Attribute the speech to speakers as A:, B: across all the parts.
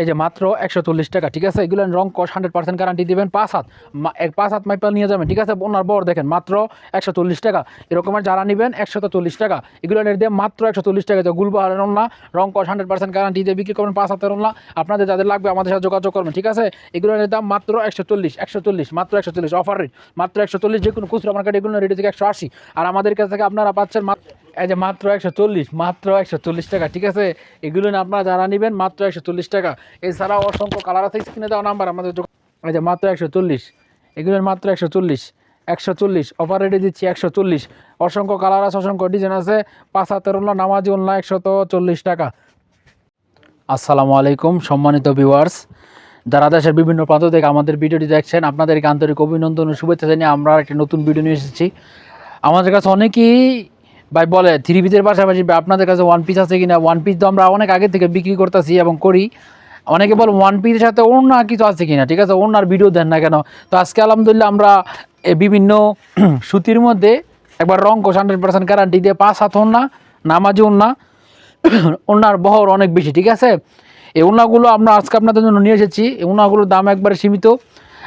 A: এই যে মাত্র একশো চল্লিশ টাকা, ঠিক আছে? এগুলো রং কস হান্ড্রেড পার্সেন্ট গ্যারান্টি দেবেন পাঁচ হাত। এক পাঁচ হাত মাইপাল নিয়ে যাবেন, ঠিক আছে? ওনার বর দেখেন, মাত্র একশো চল্লিশ টাকা। এরকমের যারা নেবেন, একশো চল্লিশ টাকা। এগুলো দিয়ে মাত্র একশো চল্লিশ টাকা। গুলবাহারের না রং কস হান্ড্রেড পার্সেন্ট গ্যারান্টি দিয়ে বিক্রি করবেন পাঁচ হাতের না আপনাদের যাদের লাগবে, আমাদের সাথে যোগাযোগ করবেন, ঠিক আছে? এগুলোর দাম মাত্র একশো চল্লিশ একশো চল্লিশ, মাত্র একশো চল্লিশ অফার রেট মাত্র একশো চল্লিশ, যে কোনো খুচরা মার্কেট এগুলো রেট থেকে একশো আশি। আর আমাদের কাছ থেকে আপনারা পাচ্ছেন মাত্র এই যে মাত্র একশো চল্লিশ, মাত্র একশো চল্লিশ টাকা, ঠিক আছে? এগুলো না আপনারা যারা নেবেন, মাত্র একশো চল্লিশ টাকা। এছাড়াও অসংখ্য কালার আছে স্ক্রিনে দেওয়া নাম্বার আমাদের এই যে মাত্র একশো চল্লিশ, এগুলোর মাত্র একশো চল্লিশ একশো চল্লিশ অফার দিচ্ছি একশো চল্লিশ। অসংখ্য কালার আছে, অসংখ্য ডিজাইন আছে, পাঁচ হাতের উল্লা নামাজি উল্লা একশত চল্লিশ টাকা। আসসালামু আলাইকুম, সম্মানিত ভিউয়ার্স যারা দেশের বিভিন্ন প্রান্ত থেকে আমাদের ভিডিওটি দেখছেন, আপনাদেরকে আন্তরিক অভিনন্দন ও শুভেচ্ছা জানিয়ে আমরা একটি নতুন ভিডিও নিয়ে এসেছি। আমাদের কাছে অনেকেই ভাই, বলে থ্রি পিসের পাশাপাশি আপনাদের কাছে ওয়ান পিস আছে কিনা? ওয়ান পিস তো আমরা অনেক আগে থেকে বিক্রি করতেছি এবং করি। অনেকে বল ওয়ান পিসের সাথে অন্য কিছু আছে কিনা? ঠিক আছে অন্যার ভিডিও দেন না কেন? তো আজকে আলহামদুলিল্লাহ আমরা বিভিন্ন সুতির মধ্যে একবার রং কোষ হান্ড্রেড পার্সেন্ট গ্যারান্টি দিয়ে পাঁচ হাত না নামাজি না ওনার বহর অনেক বেশি, ঠিক আছে? এই ওনাগুলো আমরা আজকে আপনাদের জন্য নিয়ে এসেছি। এই ওনাগুলোর দাম একবারে সীমিত।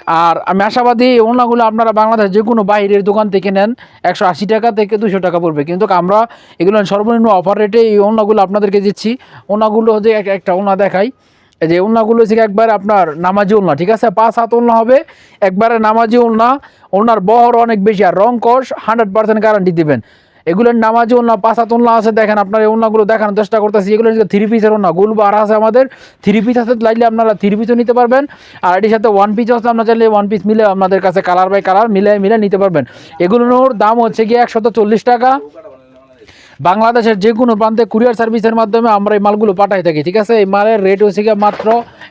A: আর আমি আশাবাদী ওনাগুলো আপনারা বাংলাদেশ যে কোনো বাইরের দোকান থেকে নেন, একশো আশি টাকা থেকে দুশো টাকা পড়বে। কিন্তু আমরা এগুলো সর্বনিম্ন অফার রেটে এই ওনাগুলো আপনাদেরকে দিচ্ছি। ওনাগুলো এক- একটা ওনা দেখাই। যে ওনাগুলো হচ্ছে একবার আপনার নামাজি ওলনা ঠিক আছে? পাঁচ হাত ওলনা হবে, একবারে নামাজি ওলনা ওনার বহর অনেক বেশি, আর রং কষ হান্ড্রেড পার্সেন্ট গ্যারান্টি দেবেন। এগুলোর নামাজি ওনা পাঁচাত ওনা আছে, দেখেন আপনার এই ওলনাগুলো দেখানোর চেষ্টা করতেছি। এগুলো থ্রি পিসের ওনা গুল বার আছে আমাদের। থ্রি পিস আছে লাইলে আপনারা থ্রি পিসও নিতে পারবেন। আর এটির সাথে ওয়ান পিস আছে, আপনার চাইলে ওয়ান পিস মিলে আপনাদের কাছে কালার বাই কালার মিলে মিলে নিতে পারবেন। এগুলোর দাম হচ্ছে গিয়ে একশত চল্লিশ টাকা। বাংলাদেশের যে কোনো প্রান্তে কুরিয়ার সার্ভিসের মাধ্যমে আমরা এই মালগুলো পাঠাই থাকি, ঠিক আছে? এই মালের রেট হচ্ছে গিয়ে মাত্র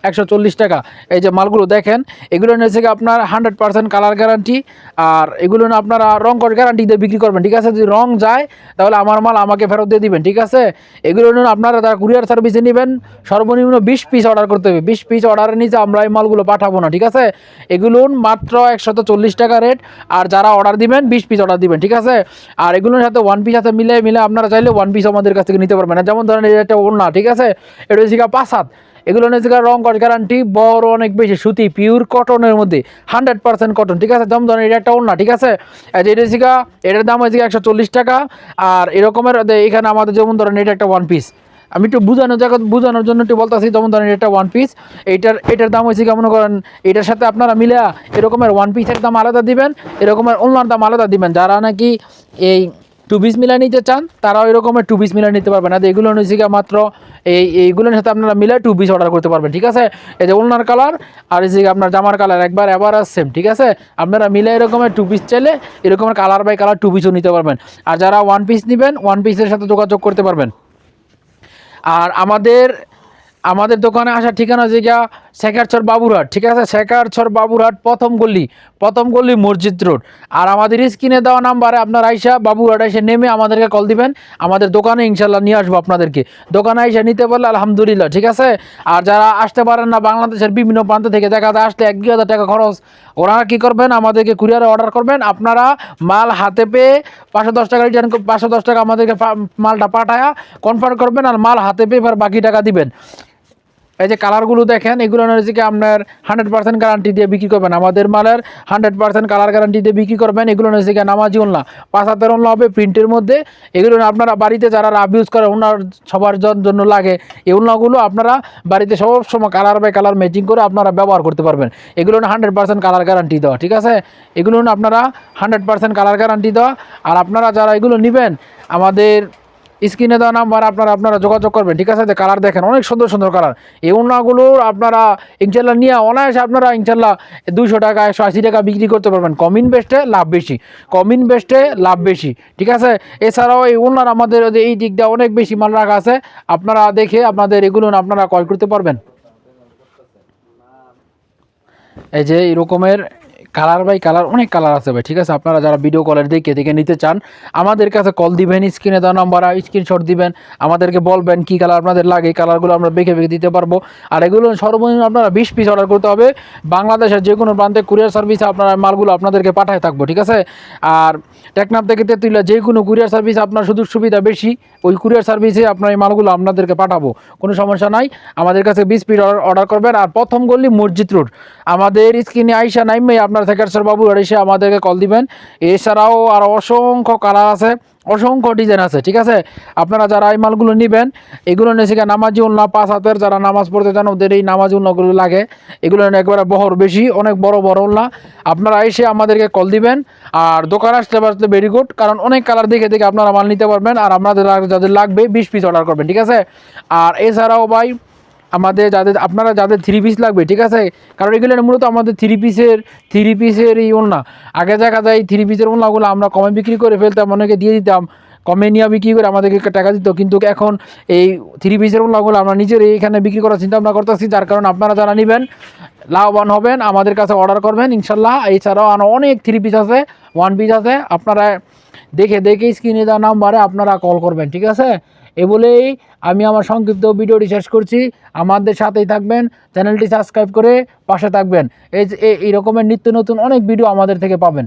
A: একশো চল্লিশ টাকা। এই যে মালগুলো দেখেন, এগুলো হচ্ছে গিয়ে আপনার হান্ড্রেড পার্সেন্ট কালার গ্যারান্টি আর এগুলো আপনারা রং কর গ্যারান্টি দিয়ে বিক্রি করবেন, ঠিক আছে? যদি রং যায়, তাহলে আমার মাল আমাকে ফেরত দিয়ে দিবেন, ঠিক আছে? এগুলো আপনারা তারা কুরিয়ার সার্ভিসে নেবেন, সর্বনিম্ন বিশ পিস অর্ডার করতে হবে। বিশ পিস অর্ডারের নিচে আমরা এই মালগুলো পাঠাবো না, ঠিক আছে? এগুলো মাত্র একশত টাকা রেট আর যারা অর্ডার দিবেন, বিশ পিস অর্ডার দিবেন, ঠিক আছে? আর এগুলোর সাথে ওয়ান পিস সাথে মিলে মিলে আপনারা চাইলে ওয়ান পিস আমাদের কাছ থেকে নিতে পারবেন। আর যেমন ধরেন এটা একটা ওড়না, ঠিক আছে? এটা হচ্ছে পাঁচ হাত এগুলো হচ্ছে রং কস গ্যারান্টি বড় অনেক বেশি, সুতি পিওর কটনের মধ্যে হান্ড্রেড পার্সেন্ট কটন ঠিক আছে? যেমন ধরেন, এটা একটা ওড়না, ঠিক আছে? এটা হচ্ছে এটার দাম হচ্ছে একশো টাকা। আর এরকমের এখানে আমাদের যেমন ধরেন, এটা একটা ওয়ান পিস আমি একটু বোঝানোর জায়গা বোঝানোর জন্য একটু বলতেছি, যেমন ধরেন, এটা ওয়ান পিস এইটার এটার দাম হয়েছে কেমন করেন, এটার সাথে আপনারা মিলে এরকমের ওয়ান পিসের দাম আলাদা দিবেন, এরকমের অন্যান্য দাম আলাদা দিবেন। যারা নাকি এই টু পিস মিলাই নিতে চান, তারাও এরকমের টু পিস মিলাই নিতে পারবেন। আর এগুলো হচ্ছে মাত্র এই এইগুলোর সাথে আপনারা মিলে টু পিস অর্ডার করতে পারবেন, ঠিক আছে? এই যে ওনার কালার আর এই যে আপনার জামার কালার একবার এবার আর সেম ঠিক আছে? আপনারা মিলে এরকমের টু পিস চাইলে এরকমের কালার বাই কালার টু পিসও নিতে পারবেন। আর যারা ওয়ান পিস নেবেন ওয়ান পিসের সাথে যোগাযোগ করতে পারবেন। আর আমাদের আমাদের দোকানে আসার ঠিকানা জায়গা শেখারচর বাবুরহাট, ঠিক আছে? শেখারচর বাবুরহাট প্রথম গল্লি প্রথম গল্লি মসজিদ রোড। আর আমাদের স্ক্রিনে দেওয়া নাম্বারে আপনার আইসা বাবুরহাট এসে নেমে আমাদেরকে কল দিবেন। আমাদের দোকানে ইনশাল্লাহ নিয়ে আসব আপনাদেরকে। দোকানে এসে নিতে পারলে আলহামদুলিল্লাহ, ঠিক আছে? আর যারা আসতে পারেন না বাংলাদেশের বিভিন্ন প্রান্ত থেকে, দেখা যায় আসলে এক হাজার টাকা খরচ। ওনারা কী করবেন? আমাদেরকে কুরিয়ারে অর্ডার করবেন। আপনারা মাল হাতে পেয়ে পাঁচশো দশ টাকা রিটার্ন পাঁচশো দশ টাকা আমাদেরকে মালটা পাঠায়া কনফার্ম করবেন আর মাল হাতে পেয়ে এবার বাকি টাকা দিবেন। এই যে কালারগুলো দেখেন, এগুলো হচ্ছে কি আপনার হান্ড্রেড পার্সেন্ট গ্যারান্টি দিয়ে বিক্রি করবেন। আমাদের মালের হান্ড্রেড পার্সেন্ট কালার গ্যারান্টি দিয়ে বিক্রি করবেন, এগুলো হচ্ছে কি নামাজি ওনলা পাঁচ হাতের ওনলা হবে প্রিন্টের মধ্যে। এগুলো আপনারা বাড়িতে যারা রাব ইউজ করে, ওনার সবার জন্য লাগে। এই ওনলাগুলো আপনারা বাড়িতে সব সময় কালার বাই কালার ম্যাচিং করে আপনারা ব্যবহার করতে পারবেন। এগুলো হান্ড্রেড পার্সেন্ট কালার গ্যারান্টি দেওয়া, ঠিক আছে? এগুলো আপনারা হান্ড্রেড পার্সেন্ট কালার গ্যারান্টি দেওয়া। আর আপনারা যারা এগুলো নেবেন, আমাদের স্ক্রিনে দেওয়া নাম্বার, আপনারা আপনারা যোগাযোগ করবেন, ঠিক আছে? কালার দেখেন, অনেক সুন্দর সুন্দর কালার। এই ওনাগুলো আপনারা ইনশাল্লাহ নিয়ে অনায়াসে আপনারা ইনশাল্লাহ দুশো টাকা, একশো আশি টাকা বিক্রি করতে পারবেন। কম ইনভেস্টে লাভ বেশি। কম ইনভেস্টে লাভ বেশি, ঠিক আছে? এছাড়াও এই ওনার আমাদের এই দিকটা অনেক বেশি মাল রাখা আছে। আপনারা দেখে আপনাদের এগুলো আপনারা ক্রয় করতে পারবেন। এই যে এই রকমের কালার বাই কালার, অনেক কালার আছে ভাই, ঠিক আছে? আপনারা যারা ভিডিও কলের দেখে দেখে নিতে চান, আমাদের কাছে কল দিবেন স্ক্রিনে দেওয়া নাম্বার স্ক্রিনশট দিবেন, আমাদেরকে বলবেন কি কালার আপনাদের লাগে কালারগুলো আমরা বেঁকে বেঁকে দিতে পারব। আর এগুলো সর্বনিম্ন আপনারা বিশ পিস অর্ডার করতে হবে। বাংলাদেশের যে কোনো প্রান্তে কুরিয়ার সার্ভিসে আপনারা মালগুলো আপনাদেরকে পাঠায় থাকব, ঠিক আছে? আর টেকনাফ থেকে তেতুলিয়া যে কোনো কুরিয়ার সার্ভিস আপনার সুযোগ সুবিধা বেশি, ওই কুরিয়ার সার্ভিসে আপনার এই মালগুলো আপনাদেরকে পাঠাবো, কোনো সমস্যা নাই। আমাদের কাছে বিশ পিস অর্ডার করবেন। আর প্রথম গল্লি মসজিদ রোড। আমাদের স্ক্রিনে আইসা নাইমে আপনার থেকেশ্বর বাবু এসে আমাদেরকে কল দিবেন। এছাড়াও আর অসংখ্য কালার আছে, অসংখ্য ডিজাইন আছে, ঠিক আছে? আপনারা যারা এই মালগুলো নেবেন, এগুলো সেখানে নামাজি উল্লা পাঁচ হাতের যারা নামাজ পড়তে চান, ওদের এই নামাজি উল্লাগুলো লাগে। এগুলো একবারে বহর বেশি, অনেক বড় বড় উল্লা আপনারা এসে আমাদেরকে কল দিবেন, আর দোকান আসতে আসতে ভেরি গুড কারণ অনেক কালার দেখে দেখে আপনারা মাল নিতে পারবেন, আর আপনাদের যাদের লাগবে, বিশ পিস অর্ডার করবেন, ঠিক আছে? আর এছাড়াও ভাই আমাদের যাদের, আপনারা যাদের থ্রি পিস লাগবে, ঠিক আছে? কারণ এগুলো মূলত আমাদের থ্রি পিসের থ্রি পিসের এই ওলনা আগে দেখা যায় থ্রি পিসের ওলনাগুলো আমরা কমে বিক্রি করে ফেলতাম, অনেকে দিয়ে দিতাম। কমে নিয়ে বিক্রি করে আমাদেরকে টাকা দিত, কিন্তু এখন এই থ্রি পিসের ওলনাগুলো আমরা নিজের এইখানে বিক্রি করার চিন্তা ভাবনা করতেছি, যার কারণে আপনারা যারা নেবেন, লাভবান হবেন, আমাদের কাছে অর্ডার করবেন, ইনশাল্লাহ। এছাড়াও আরও অনেক থ্রি পিস আছে ওয়ান পিস আছে, আপনারা দেখে দেখে স্ক্রিনে দেওয়া নাম্বারে আপনারা কল করবেন, ঠিক আছে? এ বলেই আমি আমার সংক্ষিপ্ত ভিডিওটি শেষ করছি। আমাদের সাথেই থাকবেন চ্যানেলটি সাবস্ক্রাইব করে পাশে থাকবেন। এই এই রকমের নিত্য নতুন অনেক ভিডিও আমাদের থেকে পাবেন।